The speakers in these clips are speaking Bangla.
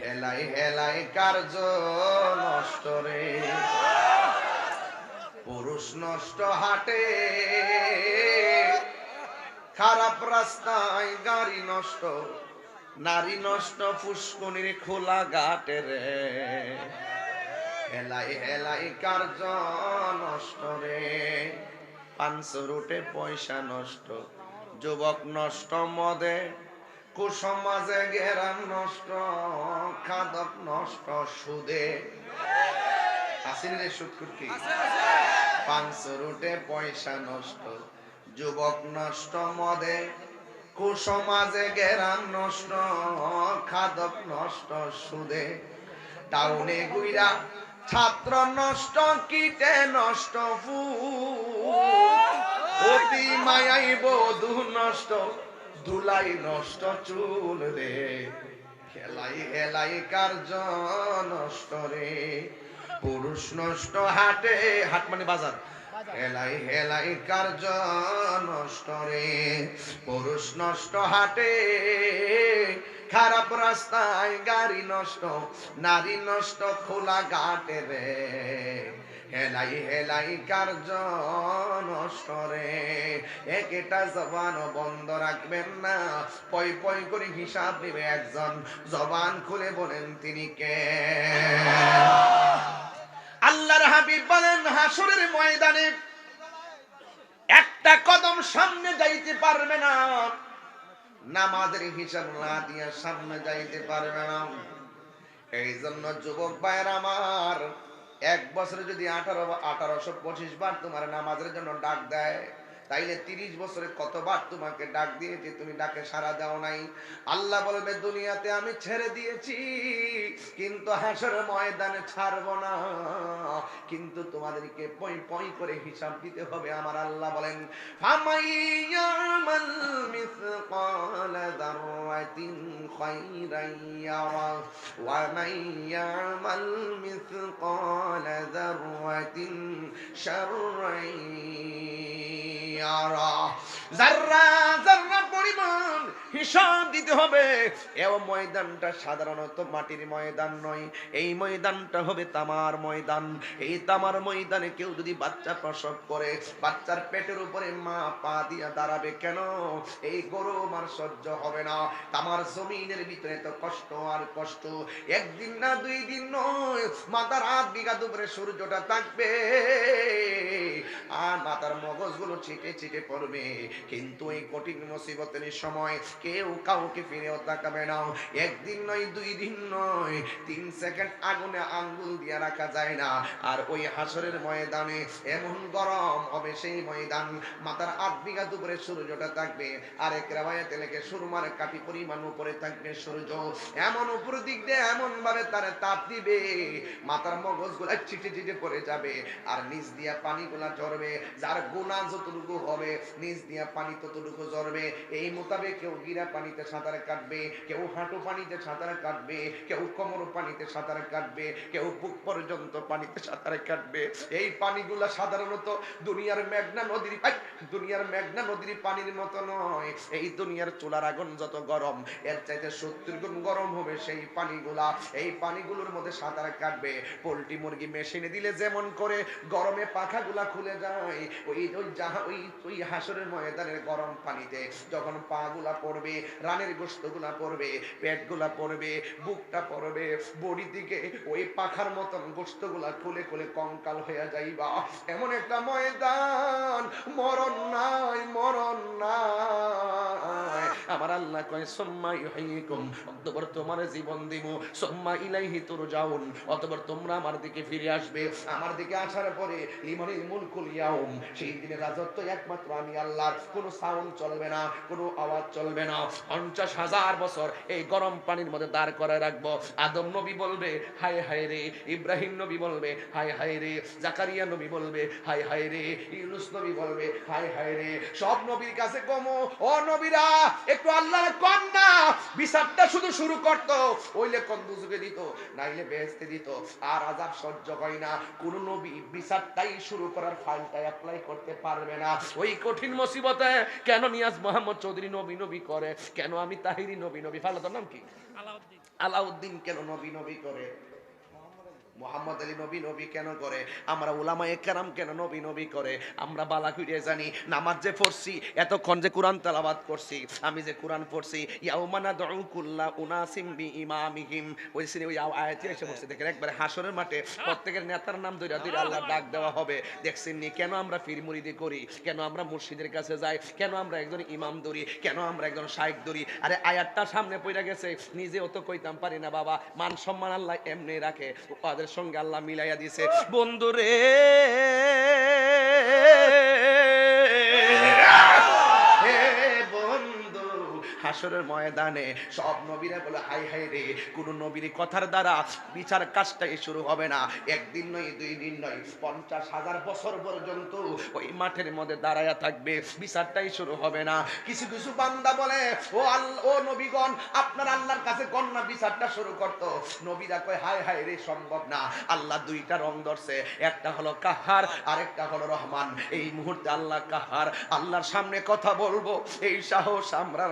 হেলাই হেলাই কার্য নষ্ট রে? পুরুষ নষ্ট হাটে। খারাপ রাস্তায় গাড়ি নষ্ট, নারী নষ্ট ফুসকুনির খোলা ঘাটে রে। হেলাই হেলাই কার্য নষ্ট রে? পাঁচশো রুটে পয়সা নষ্ট, যুবক নষ্ট মদে। কুসমাজে গেরাম নষ্ট, খাদক নষ্ট সুদে। আসেন রে সুদ কি পাঁচশো রুটে পয়সা নষ্ট, যুবক নষ্ট মদে। কুসমাজে গেরাম নষ্ট, খাদক নষ্ট সুদে। টাউনে গুইরা ছাত্র নষ্ট, কীটে নষ্ট ফুল অতি মায়াই বধু নষ্ট ধুলাই নষ্ট চুল রে। খেলাই হেলাই কার্য নষ্ট রে। পুরুষ নষ্ট হাটে, হাট মানে বাজার। হেলাই হেলাই কার্য নষ্ট রে। পুরুষ নষ্ট হাটে, খারাপ রাস্তায় গাড়ি নষ্ট, নারী নষ্ট খোলা ঘাটে রে। হেলাই হেলাই কার্য নষ্ট একটা জবান বন্ধ রাখবেন না। পই পই করে হিসাব নেবে একজন। জবান খুলে বলেন, তিনি কে? আল্লাহর হাবিব বলেন, হাসরের ময়দানে একটা কদম সামনে যাইতে পারবে না। নামাজের হিসাব না দিয়া সামনে যাইতে পারবে না। এই জন্য যুবক ভাইয়ের আমার এক বছরে যদি আঠারো আঠারোশো পঁচিশ বার তোমার নামাজের জন্য ডাক দেয় তাইলে তিরিশ বছরে কতবার তোমাকে ডাক দিয়েছি, তুমি ডাকে সারা দাও নাই। আল্লাহ বলবে, দুনিয়াতে আমি ছেড়ে দিয়েছি, কিন্তু হাসর ময়দানে ছাড়বো না। কিন্তু তোমাদেরকে পই পই করে হিসাব দিতে হবে। আমার আল্লাহ বলেন ফামাইয়ামাল মিসকাল যাররাতিন খাইরান ইয়ারা, ওয়া মাইয়ামাল মিসকাল যাররাতিন শাররান zara zara পরিমাণ হিসাব দিতে হবে। এও ময়দানটা সাধারণত মাটির ময়দান নয়। এই ময়দানটা হবে তামার ময়দান। এই তামার ময়দানে কেউ যদি বাচ্চা প্রসব করে, বাচ্চার পেটের উপরে মা পা দিয়া দাঁড়াবে কেন? এই গরম আর সহ্য হবে না। তামার জমিনের ভিতরে তো কষ্ট আর কষ্ট। একদিন না দুই দিন নয় মাথার হাত বিঘা দুপুরে সূর্যটা থাকবে। আর মাথার মগজগুলো ছিটে ছিটে পড়বে। কিন্তু এই কঠিন মুসিবতের সময় কেউ কাউকে ফিরেও তাকাবে না। একদিন নয়, দুই দিন নয়, তিন সেকেন্ড আগুনে আঙ্গুল দিয়ে রাখা যায় না। আর ওই হাসরের ময়দানে এমন গরম হবে সেই ময়দান। মাথার আট বিঘা দুপুরে সূর্যটা থাকবে। আর এক রেবায়াতে লেখে, সুরমার কাটি পরিমাণ উপরে থাকবে সূর্য। এমন উপর দিক দিয়ে এমন ভাবে তার তাপ দিবে। মাথার মগজগুলা ছিটে ছিটে পড়ে যাবে। আর নিচ দিয়া পানি গুলা ঝরবে। যার গুণা যতটুকু হবে, নিচ দিয়া পানি ততটুকু ঝরবে। এই মোতাবেক কেউ গিরা পানিতে সাঁতার কাটবে, কেউ হাঁটু পানিতে সাঁতার কাটবে, কেউ কোমর পানিতে সাঁতার কাটবে, কেউ বুক পর্যন্ত পানিতে সাঁতার কাটবে। এই পানিগুলা সাধারণত দুনিয়ার মেঘনা নদীর দুনিয়ার মেঘনা নদীর পানির মতো নয়। এই দুনিয়ার চুলার আগুন যত গরম, এর চাইতে সত্তর গুণ গরম হবে সেই পানিগুলা। এই পানিগুলোর মধ্যে সাঁতার কাটবে। পোলট্রি মুরগি মেশিনে দিলে যেমন করে, গরমে পাখাগুলা খুলে যায়। ওই ওই জাহা ওই ওই হাসরের ময়দানের গরম পানিতে যখন পা গুলা পড়বে, রানের গোস্তগুলা পড়বে পেটগুলা পড়বে, বুকটা পড়বে, বডি দিকে ওই পাখার মতন গোস্তগুলা খুলে খুলে কঙ্কাল হয়ে যাইবা। এমন একটা ময়দান, মরণ নাই মরণ নাই। আমার আল্লাহ কয়, সোম্মা ইউহাইকুম অতঃপর তোমার জীবন দিব। সোম্মা ইলাইহি তুরজাউন, অতঃপর তোমরা আমার দিকে ফিরে আসবে। আমার দিকে আসার পরে লিমানিল মুলকুল ইয়াউম, সেই দিনে রাজত্ব একমাত্র আমি আল্লাহর। কোনো সাউন্ড চলবে না, কোনো আওয়াজ চলবে না। পঞ্চাশ হাজার বছর এই গরম পানির মধ্যে দাঁড় করে রাখব। আদম নবী বলবে, হায় হায় রে। ইব্রাহিম নবী বলবে, হায় হায় রে। জাকারিয়া নবী বলবে, হায় হায় রে। ইউনুস নবী বলবে, হায় হায় রে। সব নবীর কাছে কমো। ও নবীরা, একটু আল্লাহ আল্লাহর কন্যা। বিচারটা শুধু শুরু করতো। ওইলে কন্দুজুকে দিত, নাইলে বেহেস্তে দিত। আর আজাব সহ্য হয় না। কোন নবী বিচারটাই শুরু করার ফাইলটা অ্যাপ্লাই করতে পারবে না। ওই কঠিন মুসিবতে কেন নিয়াজ মোহাম্মদ চৌধুরী নবী নবী করে কেন আমি তাহিরি নবী নবী? ফালাতার নাম কি? আলাউদ্দিন। আলাউদ্দিন কেন নবী নবী করে? মোহাম্মদ আলী নবী নবী কেন করে? আমরা ওলামা একরাম কেন নবী নবী করে? আমরা বালা কুইরে জানি, নামাজ যে পড়ছি, এতক্ষণ যে কোরআন তেলাবাদ করছি, আমি যে কোরআন পড়ছি ইয়াউমানা উনাসিম বি ইমামিহিম ওই সিনে ওই আয়াতে এসে দেখেন একবারে হাসরের মাঠে প্রত্যেকের নেতার নাম ধরে ধরে আল্লাহ ডাক দেওয়া হবে। দেখছেন নি, কেন আমরা করি? কেন আমরা মুর্শিদের কাছে যাই? কেন আমরা একজন ইমাম ধরি? কেন আমরা একজন শাইখ ধরি? আরে আয়াতটা সামনে পড়ে গেছে, নিজেও তো কইতাম পারি না বাবা। মান সম্মান আল্লাহ এমনি রাখে। ওদের সঙ্গে আল্লাহ মিলাইয়া দিছে। বন্ধু হাসরের ময়দানে সব নবীরা বলে হাই হাই রে, কোন নবীর কথার দ্বারা বিচার কাজটাই শুরু হবে না। একদিন নয়, দুই দিন নয়, পঞ্চাশ হাজার বছর পর্যন্ত ওই মাঠের মধ্যে দাঁড়ায়া থাকবে, বিচারটাই শুরু হবে না। কিছু কিছু বান্দা বলে, ও আল্লাহ ও নবীগণ, আপনার আল্লাহর কাছে কন্যা বিচারটা শুরু করতো। নবীরা কয় হাই হাই রে, সম্ভব না। আল্লাহ দুইটা রং ধরছে, একটা হলো কাহার, আরেকটা হলো রহমান। এই মুহূর্তে আল্লাহ কাহার, আল্লাহর সামনে কথা বলব, এই সাহস আমরা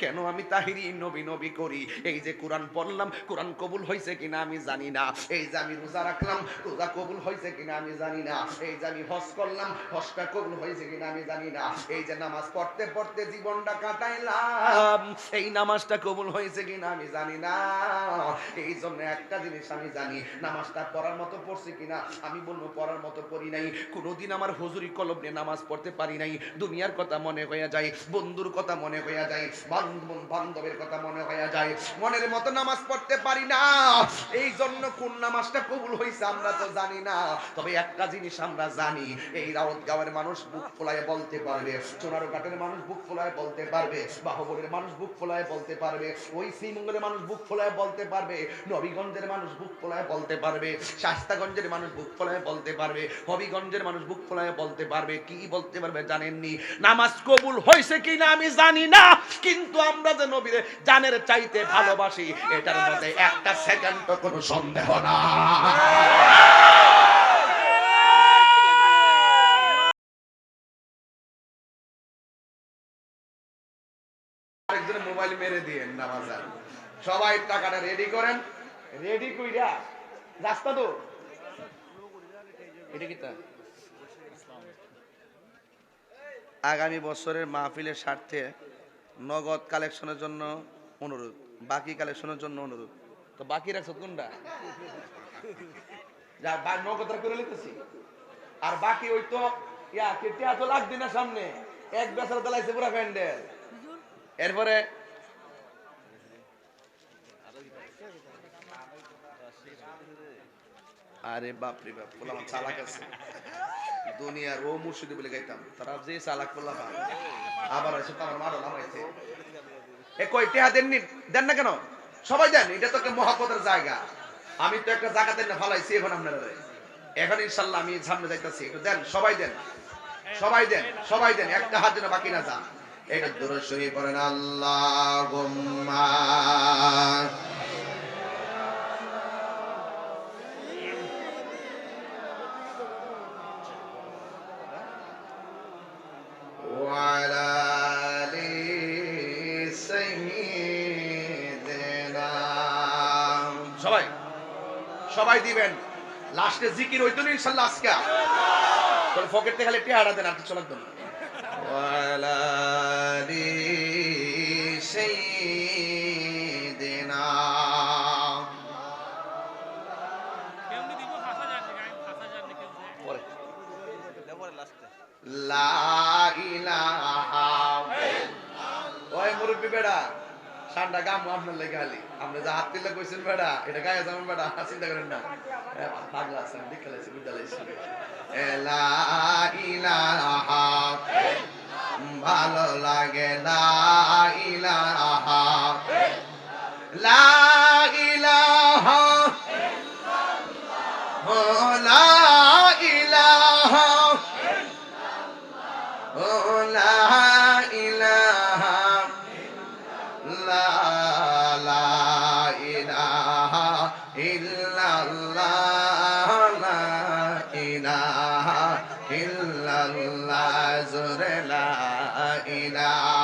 কেন আমি তাহিরি নবী নবী করি? এই যে কোরআন পড়লাম, কোরআন কবুল হয়েছে কিনা আমি জানি না। এই যে আমি রোজা রাখলাম, রোজা কবুল হয়েছে কিনা আমি জানি না। এই যে আমি হজ করলাম, হজটা কবুল হয়েছে কিনা আমি জানি না। এই যে নামাজ পড়তে পড়তে জীবনটা কাটাইলাম, এই নামাজটা কবুল হয়েছে কিনা আমি জানি না। এই জন্য একটা জিনিস আমি জানি, নামাজটা পড়ার মতো পড়ছি কিনা আমি বলব পড়ার মতো পড়ি নাই। কোনোদিন আমার হুজুরি কলম নিয়ে নামাজ পড়তে পারি নাই। দুনিয়ার কথা মনে হয়ে যায় বন্ধুর কথা মনে হইয়া যায়, বান্ধব বান্ধবের কথা মনে হইয়া যায়। মনের মতো নামাজ পড়তে পারি না। এই জন্য কোন নামাজটা কবুল হয়েছে আমরা তো জানি না। তবে একটা জিনিস আমরা জানি, এই রাউত গাঁয়ের মানুষ বুক ফোলায় বলতে পারবে, সোনারো ঘাটের মানুষ বুক ফোলায় বলতে পারবে, বাহবলের মানুষ বুক ফোলায় বলতে পারবে, ওই শ্রীমঙ্গলের মানুষ বুক ফোলায় বলতে পারবে, নবীগঞ্জের মানুষ বুক ফোলায় বলতে পারবে, শাস্তাগঞ্জের মানুষ বুক ফোলায় বলতে পারবে, হবিগঞ্জের মানুষ বুক ফোলায় বলতে পারবে, কি বলতে পারবে জানেননি? নামাজ কবুল হয়েছে কিনা আমি জানি না। কিন্তু আমরা যে নবীরে জানের চাইতে ভালোবাসি, এটার মধ্যে একটা সেকেন্ড কোনো সন্দেহ না আরেকজনের মোবাইল মেরে দিয়েন সবাই টাকাটা রেডি করেন। রেডি কইরা, রাস্তা তো এটা কি তা? আগামী বছরের মাহফিলের স্বার্থে নগদ কালেকশনের জন্য অনুরোধ, বাকি কালেকশনের জন্য অনুরোধ। তো বাকি রাখছো কোনটা? যা নগদটা করে লিখতেছি আর বাকি ওই তো লাগবে না সামনে? এক বেচার দলাইছে পুরা প্যান্ডেল। এরপরে আরে বাপরে বাপ বললাম চালাক আছে। দুনিয়ার ও মুর্শিদি বলে গাইতাম। তারা যে চালাক বললাম আবার এসে তো আমার মারো নামাইছে এ কই, টেহা দেননি দেন না কেন? সবাই দেন, এটা তো একটা মহাপতের জায়গা। আমি তো একটা জায়গাতে না, ফালাইছি এখন আপনারা এখন ইনশাল্লাহ আমি সামনে যাইতাছি, একটু দেন, সবাই দেন। সবাই দেন সবাই দেন, একটা হাত যেন বাকি না যা এটা দূরে শরীর করেন আল্লাহ সবাই দিবেন। লাস্টে জিকির ওই দিন ইনশাল্লাহ আজকে। তাহলে ফকেট থেকে খালি পেয়ারা দেন আর কিছু লাগবে লা লাগিলা ওই মুরব্বী বেড়া ঠান্ডা গাম আপনার লেগে খালি। আপনি যা হাত দিলে কইছেন বেড়া এটা গায়ে যাবেন বেড়া চিন্তা করেন না। পাগলা আছেন দেখে লাইছি বুঝতে লাইছি লা ভালো লাগে লা ইলাহা। লা ইলাহা ও লা ইলাহা। Oh, la illallah,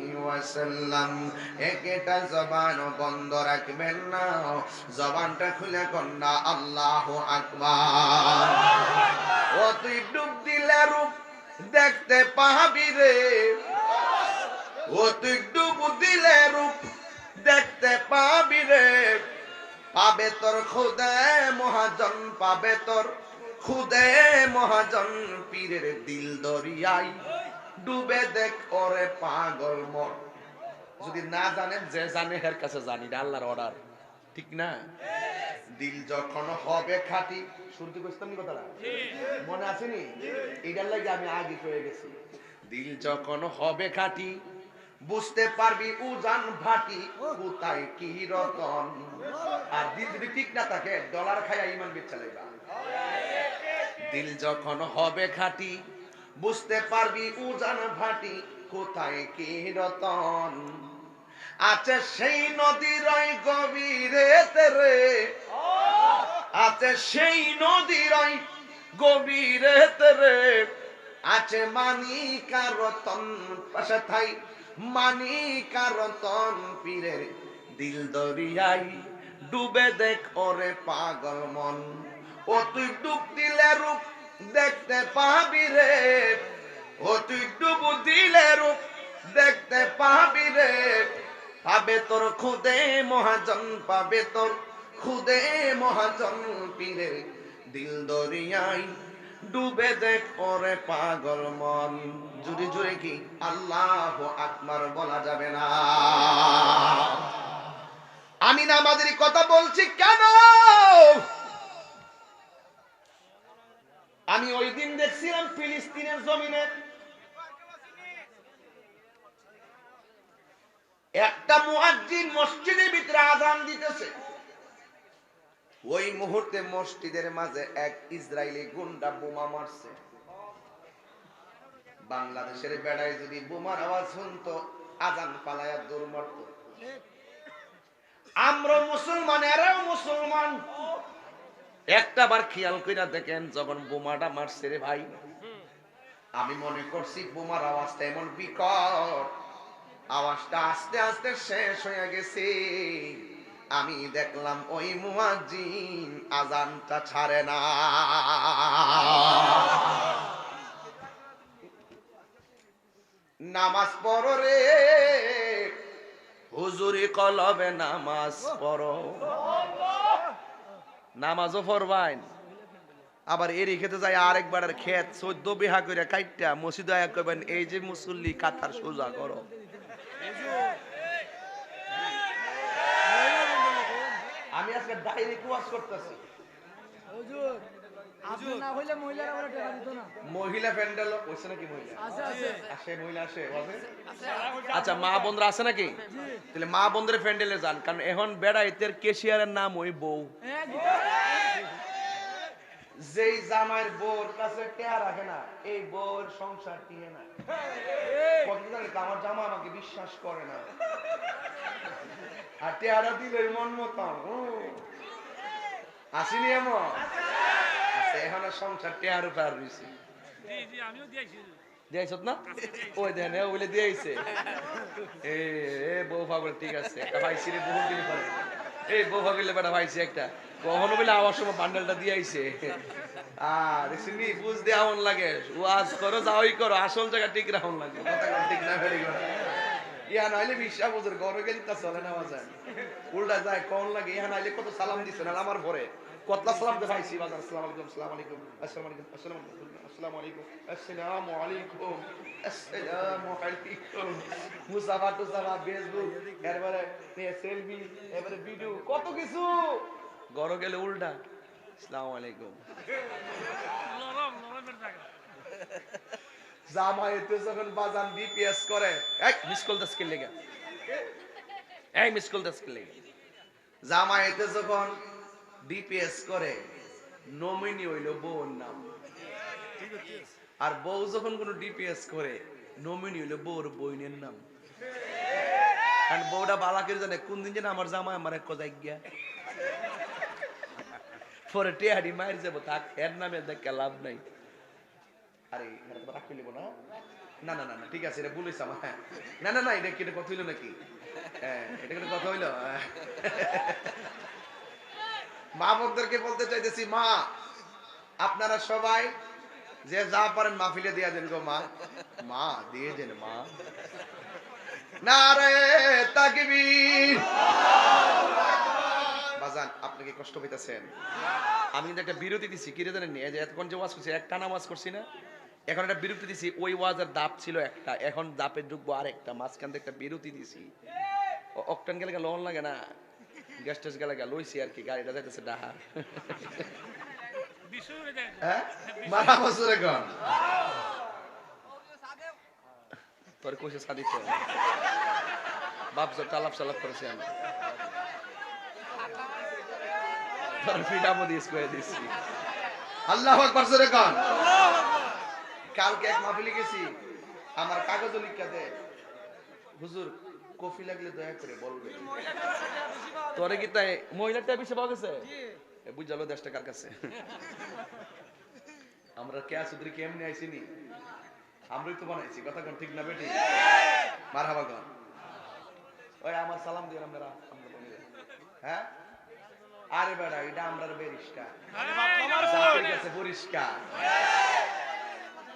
ওয়াসাল্লাম, একটা জবান বন্ধ রাখবেন না। জবানটা খুলে কন্যা আল্লাহ আকবার। ও, তুই ডুব দিলে রূপ দেখতে পাবি রে। ও, তুই ডুব দিলে রূপ দেখতে পাবি রে। পাবে তোর খুদে মহাজন, পাবে তোর খুদে মহাজন, পীরের দিল দরিয়াই ডুবে দেখ ওরে পাগল মন। যদি না জানেন, যে জানে হের কাছে জানি না, আল্লাহর অর্ডার ঠিক না? দিল যখন হবে খাটি। শুনতে বুঝতাম নি কথাটা? মনে আসেনি এটার লাগে আমি আগে হয়ে গেছি। দিল যখন হবে খাঁটি, বুঝতে পারবি উজান ভাটি কোথায় কি রতন। আর দিল যদি ঠিক না থাকে ডলার খাইয়া ইমান বেচা লাগবা দিল যখন হবে খাঁটি বুঝতে পারবি উজান ভাটি কোথায় কি রতন? আছে সেই নদীর গভীরে রে আছে সেই নদীর গভীরে রে আছে মানিকার রতন, পাশে থাই মানিকার রতন পীরের দিল দরিয়াই। ডুবে দেখ ওরে পাগল মন। ও তুই ডুব দিলে রূপ দেখতে পাবি রে। তুই ডুব দিলে রূপ দেখতে পাবি রে। পাবে তোর খুদে মহাজন, পাবে তোর খুদে মহাজন পীরে। দিল দরিয়াই ডুবে দেখ ওরে পাগল মন। জুড়ে জুড়ে কি আল্লাহ আকবার বলা যাবে না? আমি নামাজের কথা বলছি কেন? আমি ওই দিন দেখছিলাম ফিলিস্তিনের জমিনে। একটা মুয়াজ্জিন মসজিদের ভিতরে আজান দিতেছে। ওই মুহূর্তে মসজিদের মাঝে এক ইসরায়েলি গুন্ডা বোমা মারছে। বাংলাদেশের বেড়ায় যদি বোমার আওয়াজ শুনতো, আজান পালায়া দৌড় মারত। আমরা মুসলমান, এরাও মুসলমান। একটা বার খেয়াল কইরা দেখেন যখন বোমাটা মারছে রে ভাই। আমি মনে করছি বোমার আওয়াজটা এমন বিকট। আওয়াজটা আস্তে আস্তে শেষ হয়ে গেছে। আমি দেখলাম ওই মুয়াজ্জিন আজানটা ছাড়ে না। নামাজ পড়ো রে। হুজুরি কলবে নামাজ পড়ো। নামাজও ফরবাইন আবার এরই খেতে যায় আরেকবার খেত চোদ্দ বিহা করে কাইটটা মসজিদ আয়া করবেন এই যে মুসল্লি কাতার সোজা করো। আমি আজকে ডাইরেক্ট ওয়াজ করতেছি। হুজুর। আপনি না হইলে মহিলারা বলে টাকা দিত না। মহিলা প্যান্ডেল হইছে নাকি মহিলা? আছে আছে। আসে মহিলা আসে আচ্ছা মা বোনরা আছে নাকি? তাহলে মা বোনদের প্যান্ডেলে যান কারণ এখন বেড়াইতের কেশিয়ারের নাম ওই বউ। হ্যাঁ যেই জামাইয়ের বউর কাছে টেয়া রাখে না এই সংসার টিয়ে না। কত জানি তো আমার জামা আমাকে বিশ্বাস করে না। আর টেয়ারা দিলে মন মতাম আসিনি এমন আচ্ছা, এখন সংসার টেয়ার উপর রয়েছে জি জি আমিও দিয়েছি। দিয়েছ না? ওই দেন এ দিয়েছে। এ এ বউ পাগল ঠিক আছে। একটা ভাইছি রে বহু দিন পরে। এই বউ পাগলে বেটা ভাইছি একটা। কখনো বলে আওয়ার সময় বান্ডেলটা দিয়ে আইছে। আর শুনি বুঝ দে আমন লাগে। ওয়াজ করো যাওই করো। আসল জায়গা ঠিক রাখুন লাগে। ঠিক না। ভেরি ইয়া নাইলে বিশ্বাস বুঝের গেলি তা চলে না বাজার উল্টা যায় কোন লাগে কত সালাম দিছে না আমার ঘরে কতলা সালাম দে ভাইছি বাজার আলাইকুম আসসালামু আলাইকুম আসসালামু আলাইকুম আলাইকুম আলাইকুম, আসসালামু আলাইকুম। মুসাফা ফেসবুক, এরপরে সেলফি এবারে ভিডিও, কত কিছু। ঘরে গেলে উল্টা, আসসালামু আলাইকুম। নরম, নরমের জায়গা। জামাইতে যখন বাজান বিপিএস করে, এই মিস কল দাস লেগে। এই মিস কল দাস লেগে। জামাইতে যখন ডিপিএস করে নমিনি হইল বউর নাম। আর বউ যখন কোনো ডিপিএস করে নমিনি হইল বউর বইনের নাম। কারণ বউটা বালা করে জানে, কোন দিন যেন আমার জামাই আমার এক কোথায় গিয়া পরে টেহারি মায়ের যাব তাক এর নামে দেখে লাভ নাই। আরে, এটা লিব না না না না, ঠিক আছে, এটা আমার। হ্যাঁ। না না না, এটা কি কথা হইল নাকি? হ্যাঁ এটা কথা হইল। হ্যাঁ। মা বলতে চাইতেছি, মা, আপনারা সবাই যে যা পারেন মাহফিলে দিয়া দেন গো মা। মা, দিয়ে দেন, মা। না রে তাকবীর। বাজান, আপনি কি কষ্ট পাইতেছেন? আমি কিন্তু একটা বিরতি দিছি, কি রে জানেন এতক্ষণ যে ওয়াজ করছি, একটা নামাজ করছি না? এখন একটা বিরতি দিছি, ওই ওয়াজের দাপ ছিল একটা, এখন দাপে ঢুকবো আর একটা মাঝখান থেকে একটা বিরতি দিছি। অকটান গেলে লোন লাগে না। গ্যাস টেস গেলে গেল লইছি আর কি, গাড়িটা যাইতেছে ডাহা। হয়ে? আল্লাহ কালকে এক মাহফিলে গেছি। আমার কাগজ লিখা দে। হুজুর কফি লাগলে দয়া করে বলবেন তোরে কি তাই মহিলাটা বেশি পাওয়া গেছে বুঝালো দেশটা কার কাছে? আমরা কে আসুদ্রি কেমনে আইসিনি? আমরাই তো বানাইছি কথা কোন ঠিক না বেটি মারহাবা কোন? ওই আমার সালাম দিয়ে আমরা। হ্যাঁ? আরে বেড়া এটা আমরা কাছে পরিষ্কার।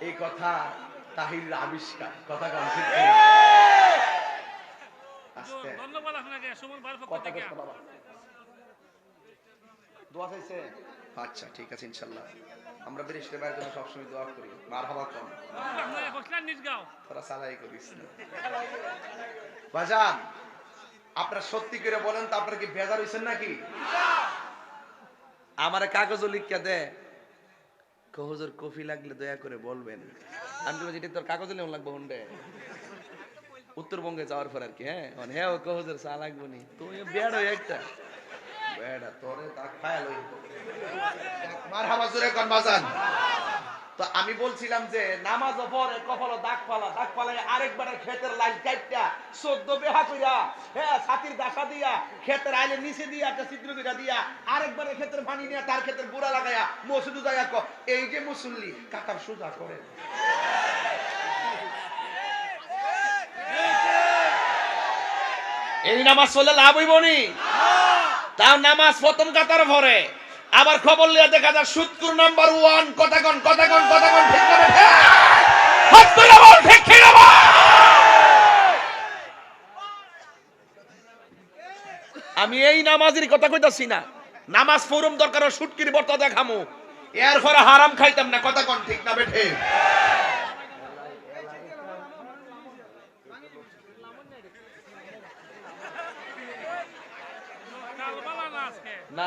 এই কথা তাহির আবিষ্কার। কথা কোন ঠিক ধন্যবাদ আপনাকে সুমন পক্ষ থেকে। দোয়া চাইছে? আচ্ছা ঠিক আছে ইনশাআল্লাহ আমরা বেরিস্টের বাইরে জন্য সবসময় দোয়া করি। হোসলার নিজ গাও তোরা সালাই করিস বাজান আপনারা সত্যি করে বলেন তো আপনারা কি বেজার হইছেন নাকি? আমারে কাগজও লিখিয়া দে। কহজর কফি লাগলে দয়া করে বলবেন। আমি বলছি এটা তোর কাগজ লেমন লাগবো হন্ডে। উত্তরবঙ্গে যাওয়ার পর আর কি হ্যাঁ? হ্যাঁ ও কহজর চা লাগবো নি। তুই বেড় একটা। বেড়া, তোরে তা খায় লই মার হাবা জোরে কন বাজান তো আমি বলছিলাম যে নামাজ পরে কপাল দাগ ফালা দাগ ফালাই আরেকবার ক্ষেতের লাইন কাটটা চোদ্দ বেহা কইরা হ্যাঁ ছাতির দাসা দিয়া ক্ষেতের আইলে নিচে দিয়া একটা ছিদ্র কইরা দিয়া আরেকবার ক্ষেতের পানি নিয়ে তার ক্ষেতের বুড়া লাগায়া মসজিদে যাইয়া ক এই যে মুসল্লি কাতার সোজা করে। এই নামাজ চলে লাভ হইব নি তাও নামাজ প্রথম কাতার ভরে। আবার খবর লিয়া দেখা যায় সুৎকুর নাম্বার ওয়ান কথাগণ কথাগণ কথাগণ ঠিক করে বল, ঠিক আমি এই নামাজের কথা কইতাছি না। নামাজ ফোরম দরকার সুটকির বর্তা দেখামু। এর পরে হারাম খাইতাম না কথা কোন ঠিক না বেঠে? না।